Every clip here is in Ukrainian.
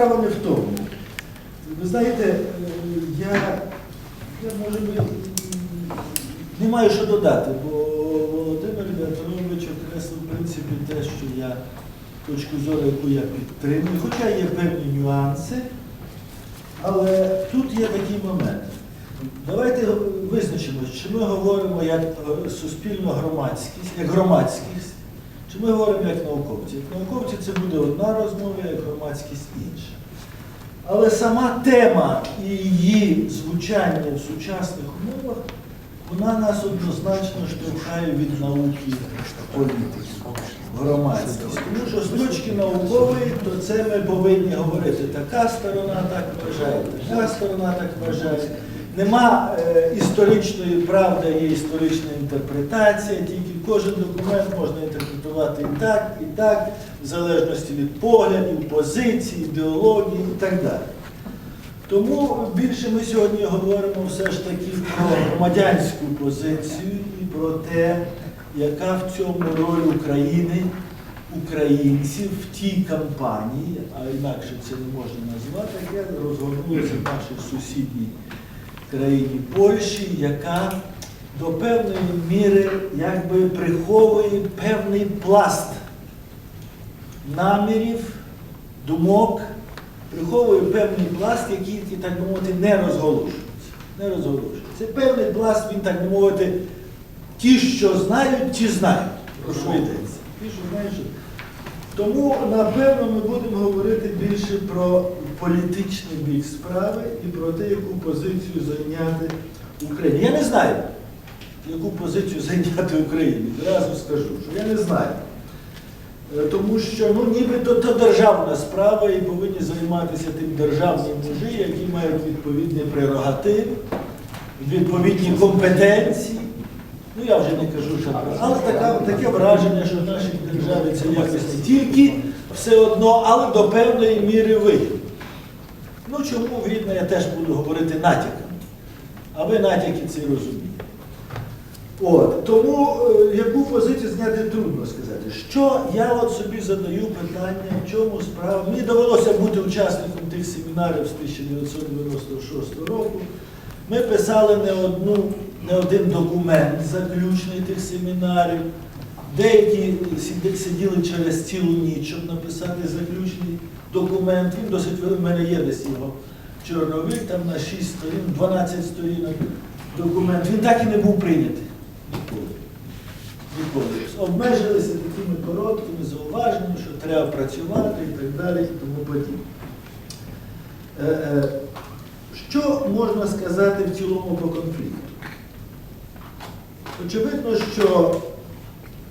справа не в тому. Ви знаєте, е, я, я може би не маю що додати, бо Володимир Леонідович окреслив в принципі те, що я точку зору, яку я підтримую, хоча є певні нюанси, але тут є такий момент. Давайте визначимося, чи ми говоримо як е, суспільно громадськість, як громадськість, чи ми говоримо як науковці. Як науковці це буде одна розмова, як громадськість інша. Але сама тема і її звучання в сучасних умовах, вона нас однозначно штовхає від науки політики, громадськість. Тому що з точки наукової, то це ми повинні говорити. Така сторона так вважає, така сторона так вважає. Нема е, історичної правди, є історична інтерпретація, тільки кожен документ можна інтерпретувати і так, і так, в залежності від поглядів, позицій, ідеології і так далі. Тому більше ми сьогодні говоримо все ж таки про громадянську позицію і про те, яка в цьому роль України, українців в тій кампанії, а інакше це не можна назвати, яка розгорнулася в нашій сусідній країні Польщі, яка до певної міри якби приховує певний пласт намірів, думок, приховує певний пласт, який, так би мовити, не розголошується. Не розголошується. Це певний пласт, він, так би мовити, ті, що знають, ті знають. Про що йдеться. Ті, що знають, що. Тому, напевно, ми будемо говорити більше про політичний бік справи і про те, яку позицію зайняти Україна. Я не знаю, яку позицію зайняти Україні. Зразу скажу, що я не знаю. Е, Тому що ну, нібито то державна справа і повинні займатися тим державні мужі, які мають відповідні прерогативи, відповідні компетенції. Ну я вже не кажу, що але така, таке враження, що в нашій державі це якось не тільки все одно, але до певної міри вигідно. Ну чому вгідно, я теж буду говорити натяками. А ви натяки ці розумієте. От, тому е, яку позицію зняти трудно сказати. Що я от собі задаю питання, в чому справа. Мені довелося бути учасником тих семінарів з 1996 року. Ми писали не, одну, не один документ заключний тих семінарів. Деякі сиділи через цілу ніч, щоб написати заключний документ. Він досить великий, в мене є десь його чорновик, там на 6 сторін, 12 сторінок документ. Він так і не був прийнятий. Ніколи. Обмежилися такими короткими зауваженнями, що треба працювати і так далі, і тому подібне. Е, е, Що можна сказати в цілому по конфлікту? Очевидно, що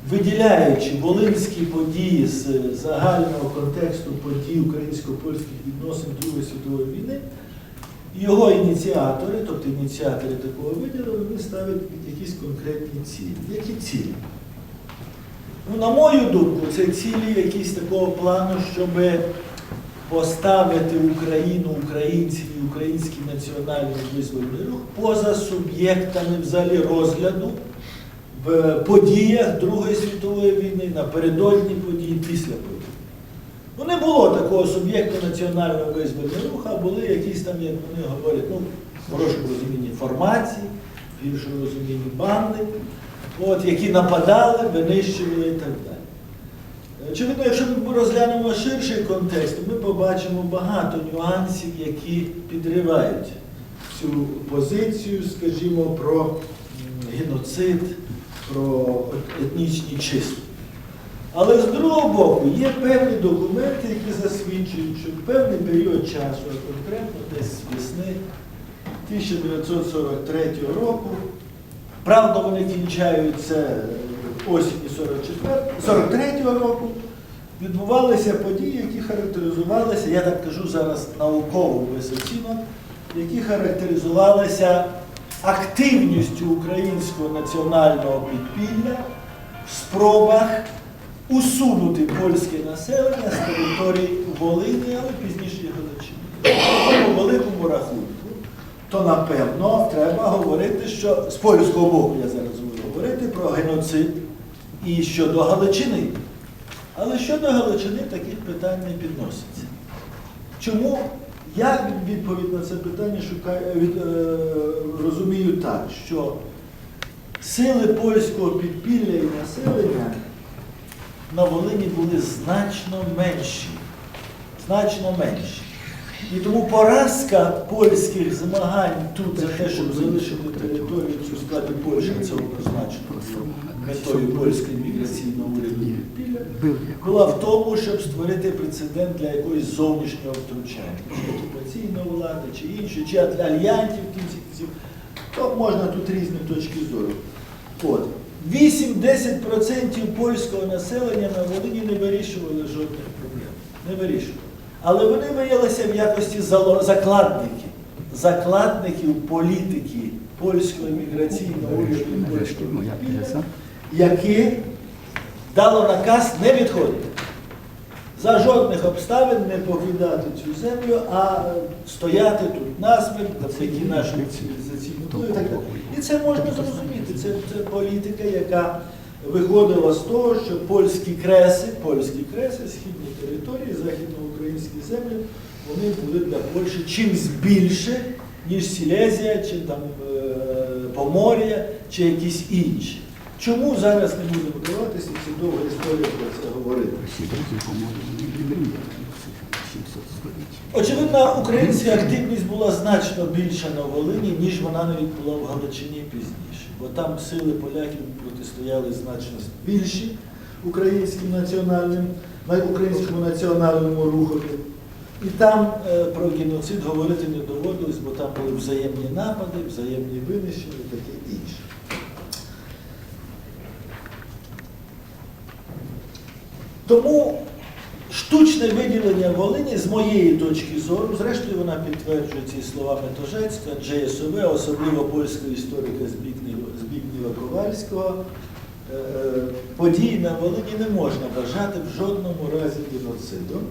виділяючи волинські події з загального контексту подій українсько-польських відносин Другої світової війни, його ініціатори, тобто ініціатори такого виділу, вони ставлять якісь конкретні цілі. Які цілі? Ну, на мою думку, це цілі якісь такого плану, щоб поставити Україну, українців і український національний визвольний рух поза суб'єктами взагалі розгляду в подіях Другої світової війни, напередодні подій, після подій. Ну, не було такого суб'єкту національного визвольного руху, а були якісь там, як вони говорять, ну, в хорошому розумінні формації, в гіршому розумінні банди, от, які нападали, винищували і так далі. Очевидно, якщо ми розглянемо ширший контекст, ми побачимо багато нюансів, які підривають цю позицію, скажімо, про геноцид, про етнічні чистки. Але з другого боку є певні документи, які засвідчують, що в певний період часу, а конкретно десь з весни 1943 року, правда, вони кінчаються осінні 44 43 року, відбувалися події, які характеризувалися, я так кажу зараз науково без які характеризувалися активністю українського національного підпілля в спробах усунути польське населення з території Волині, але пізніше Галичини. По великому рахунку, то напевно треба говорити, що з польського боку я зараз буду говорити про геноцид і щодо Галичини. Але щодо Галичини таких питань не підноситься. Чому я відповідь на це питання шукаю, від, е, розумію так, що сили польського підпілля і населення на Волині були значно менші. Значно менші. І тому поразка польських змагань тут за те, щоб залишити територію цю в складі Польщі, це однозначно метою польської міграційного уряду була в тому, щоб створити прецедент для якоїсь зовнішнього втручання, чи окупаційної влади, чи іншої, чи альянтів в кінці кінців. То можна тут різні точки зору. От. 8-10% польського населення на Волині не вирішували жодних проблем. Не вирішували. Але вони виявилися в якості закладників, закладників політики польського міграційного уряду і польського підпілля, яке дало наказ не відходити. За жодних обставин не покидати цю землю, а е, стояти тут насмерть, завдяки нашому цивілізаційному і це можна зрозуміти. Це, це політика, яка виходила з того, що польські креси, польські креси, східні території, західноукраїнські землі, вони були для Польщі чимсь більше, ніж Сілезія, чи там е, Помор'я, чи якісь інші. Чому зараз не будемо вдаватися, це довга історія про це говорити. Очевидно, українська активність була значно більша на Волині, ніж вона навіть була в Галичині пізніше. Бо там сили поляків протистояли значно більші українським національним, українському національному руху. І там е, про геноцид говорити не доводилось, бо там були взаємні напади, взаємні винищення і таке інше. Тому штучне виділення Волині, з моєї точки зору, зрештою вона підтверджує ці слова Метожецька, ДЖСОВ, особливо польського історика Збігнєва Ковальського, е, е, подій на Волині не можна вважати в жодному разі геноцидом.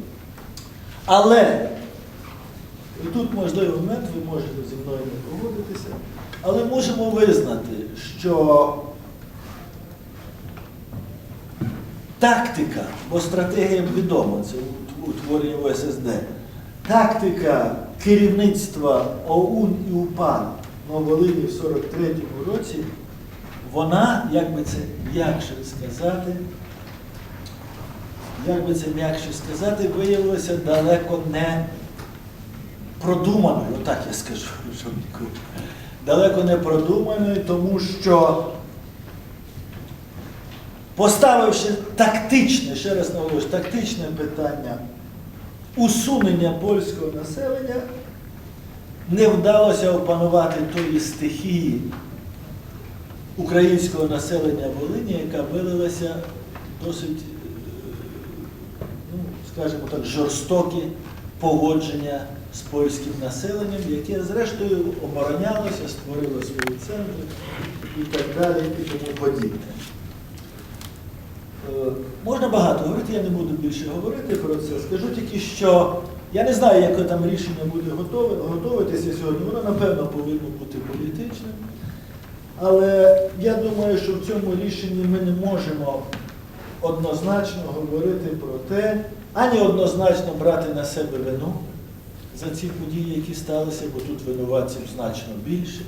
Але, тут можливий момент, ви можете зі мною не погодитися, але можемо визнати, що Тактика, бо стратегія відома, це у- у творі ОССД. Тактика керівництва ОУН і УПА на Волині в 43-му році, вона, як би це м'якше сказати, як би це м'якше сказати, виявилася далеко не продуманою, отак я скажу, ніколи. Далеко не продуманою, тому що поставивши тактичне, ще раз наголошую, тактичне питання усунення польського населення, не вдалося опанувати тої стихії українського населення Волині, яка вилилася досить, е, ну, скажімо так, жорстокі погодження з польським населенням, яке зрештою оборонялося, створило свої центри і так далі, і тому подібне. Е, Можна багато говорити, я не буду більше говорити про це. Скажу тільки, що я не знаю, яке там рішення буде готуватися сьогодні. Воно, напевно, повинно бути політичним. Але я думаю, що в цьому рішенні ми не можемо однозначно говорити про те, ані однозначно брати на себе вину за ці події, які сталися, бо тут винуватців значно більше,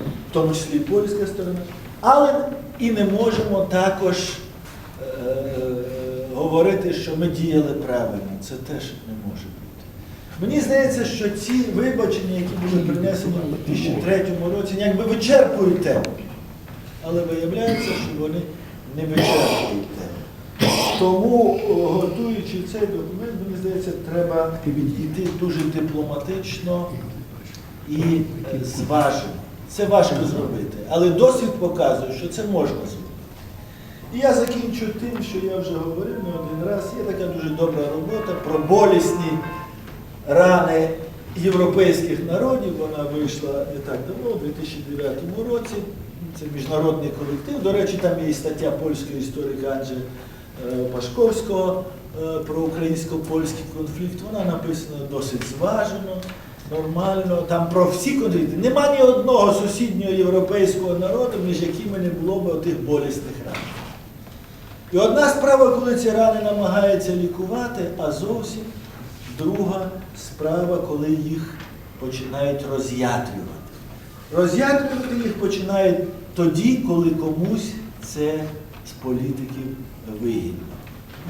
в тому числі і польська сторона. Але і не можемо також говорити, що ми діяли правильно. Це теж не може бути. Мені здається, що ці вибачення, які були принесені у 2003 році, якби вичерпують тему. Але виявляється, що вони не вичерпують тему. Тому, готуючи цей документ, мені здається, треба йти дуже дипломатично і е, зважено. Це важко зробити, але досвід показує, що це можна зробити. І я закінчу тим, що я вже говорив не один раз. Є така дуже добра робота про болісні рани європейських народів. Вона вийшла не так давно, у 2009 році. Це міжнародний колектив. До речі, там є стаття польського історика Анджея е, Пашковського е, про українсько-польський конфлікт. Вона написана досить зважено, нормально. Там про всі конфлікти. Нема ні одного сусіднього європейського народу, між якими не було б отих болісних ран. І одна справа, коли ці рани намагаються лікувати, а зовсім Друга справа, коли їх починають роз'ятрювати. Роз'ятрювати їх починають тоді, коли комусь це з політиків вигідно.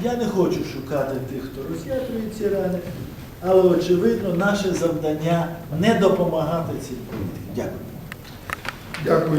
Я не хочу шукати тих, хто роз'ятрює ці рани, але очевидно, наше завдання не допомагати цим політикам. Дякую. Дякую.